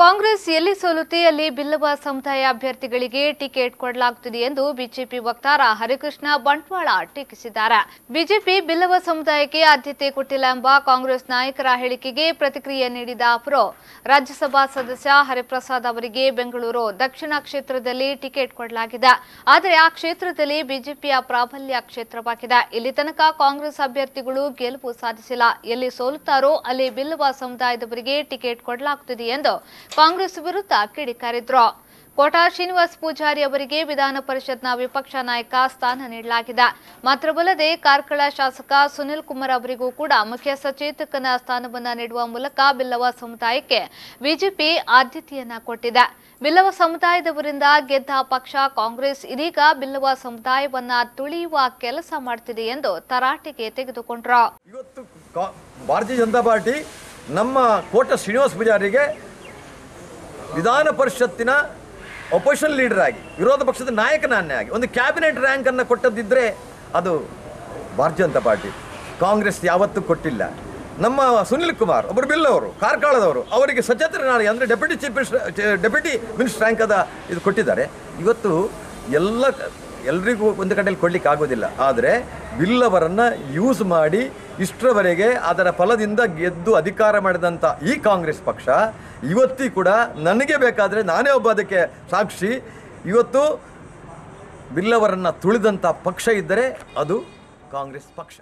ಕಾಂಗ್ರೆಸ್ ಎಲ್ಲಿ ಸೋಲುತ್ತೆ, ಅಲ್ಲಿ ಬಿಲ್ಲವ ಸಮುದಾಯ ಅಭ್ಯರ್ಥಿಗಳಿಗೆ ಟಿಕೆಟ್ ಕೊಡಲಾಗುತ್ತಿದೆ ಎಂದು ಬಿಜೆಪಿ ವಕ್ತಾರ ಹರಿಕೃಷ್ಣ ಬಂಟ್ವಾಳ ಟೀಕಿಸಿದ್ದಾರೆ. ಬಿಜೆಪಿ ಬಿಲ್ಲವ ಸಮುದಾಯಕ್ಕೆ ಆದ್ಯತೆ ಕೊಟ್ಟಿಲ್ಲ ಎಂಬ ಕಾಂಗ್ರೆಸ್ ನಾಯಕರ ಹೇಳಿಕೆಗೆ ಪ್ರತಿಕ್ರಿಯೆ ನೀಡಿದ ಅವರು, ರಾಜ್ಯಸಭಾ ಸದಸ್ಯ ಹರಿಪ್ರಸಾದ್ ಅವರಿಗೆ ಬೆಂಗಳೂರು ದಕ್ಷಿಣ ಕ್ಷೇತ್ರದಲ್ಲಿ ಟಿಕೆಟ್ ಕೊಡಲಾಗಿದೆ. ಆದರೆ ಆ ಕ್ಷೇತ್ರದಲ್ಲಿ ಬಿಜೆಪಿಯ ಪ್ರಾಬಲ್ಯ ಕ್ಷೇತ್ರವಾಗಿದೆ. ಇಲ್ಲಿ ತನಕ ಕಾಂಗ್ರೆಸ್ ಅಭ್ಯರ್ಥಿಗಳು ಗೆಲುವು ಸಾಧಿಸಿಲ್ಲ. ಎಲ್ಲಿ ಸೋಲುತ್ತಾರೋ, ಅಲ್ಲಿ ಬಿಲ್ಲವ ಸಮುದಾಯದವರಿಗೆ ಟಿಕೆಟ್ ಕೊಡಲಾಗುತ್ತಿದೆ ಎಂದು ಕಾಂಗ್ರೆಸ್ ವಿರುದ್ಧ ಕಿಡಿಕಾರಿದ್ರು ಕೋಟಾ ಶ್ರೀನಿವಾಸ್ ಪೂಜಾರಿ ಅವರಿಗೆ ವಿಧಾನ ಪರಿಷತ್ನ ವಿಪಕ್ಷ ನಾಯಕ ಸ್ಥಾನ ನೀಡಲಾಗಿದೆ. ಮಾತ್ರವಲ್ಲದೆ ಕಾರ್ಕಳ ಶಾಸಕ ಸುನಿಲ್ ಕುಮಾರ್ ಅವರಿಗೂ ಕೂಡ ಮುಖ್ಯ ಸಚೇತಕನ ಸ್ಥಾನವನ್ನ ನೀಡುವ ಮೂಲಕ ಬಿಲ್ಲವ ಸಮುದಾಯಕ್ಕೆ ಬಿಜೆಪಿ ಆದ್ಯತೆಯನ್ನ ಕೊಟ್ಟಿದೆ. ಬಿಲ್ಲವ ಸಮುದಾಯದವರಿಂದ ಗೆದ್ದ ಪಕ್ಷ ಕಾಂಗ್ರೆಸ್ ಇದೀಗ ಬಿಲ್ಲವ ಸಮುದಾಯವನ್ನ ತುಳಿಯುವ ಕೆಲಸ ಮಾಡ್ತಿದೆ ಎಂದು ತರಾಟೆಗೆ ತೆಗೆದುಕೊಂಡ್ರು. ಭಾರತೀಯ ಜನತಾ ಪಾರ್ಟಿ ನಮ್ಮ ಕೋಟ ಶ್ರೀನಿವಾಸ್ ಪೂಜಾರಿಗೆ ವಿಧಾನ ಪರಿಷತ್ತಿನ ಅಪೋಸಿಷನ್ ಲೀಡರ್ ಆಗಿ, ವಿರೋಧ ಪಕ್ಷದ ನಾಯಕನನ್ನೇ ಆಗಿ, ಒಂದು ಕ್ಯಾಬಿನೆಟ್ ರ್ಯಾಂಕನ್ನು ಕೊಟ್ಟದ್ದಿದ್ದರೆ ಅದು ಭಾರತೀಯ ಪಾರ್ಟಿ. ಕಾಂಗ್ರೆಸ್ ಯಾವತ್ತೂ ಕೊಟ್ಟಿಲ್ಲ. ನಮ್ಮ ಸುನಿಲ್ ಕುಮಾರ್ ಒಬ್ಬರು ಬಿಲ್ ಅವರು, ಕಾರ್ಕಳದವರು, ಅವರಿಗೆ ಸಚೇತನ ನಾಳೆ ಅಂದರೆ deputy chief minister deputy minister ರ್ಯಾಂಕದ ಇದು ಕೊಟ್ಟಿದ್ದಾರೆ. ಇವತ್ತು ಎಲ್ಲ, ಎಲ್ರಿಗೂ ಒಂದು ಕಡೆಯಲ್ಲಿ ಕೊಡ್ಲಿಕ್ಕೆ ಆಗೋದಿಲ್ಲ. ಆದರೆ ಬಿಲ್ಲವರನ್ನು ಯೂಸ್ ಮಾಡಿ ಇಷ್ಟರವರೆಗೆ ಅದರ ಫಲದಿಂದ ಗೆದ್ದು ಅಧಿಕಾರ ಮಾಡಿದಂಥ ಈ ಕಾಂಗ್ರೆಸ್ ಪಕ್ಷ, ಇವತ್ತಿ ಕೂಡ ನನಗೆ ಬೇಕಾದರೆ ನಾನೇ ಒಬ್ಬ ಅದಕ್ಕೆ ಸಾಕ್ಷಿ. ಇವತ್ತು ಬಿಲ್ಲವರನ್ನು ತುಳಿದಂಥ ಪಕ್ಷ ಇದ್ದರೆ ಅದು ಕಾಂಗ್ರೆಸ್ ಪಕ್ಷ.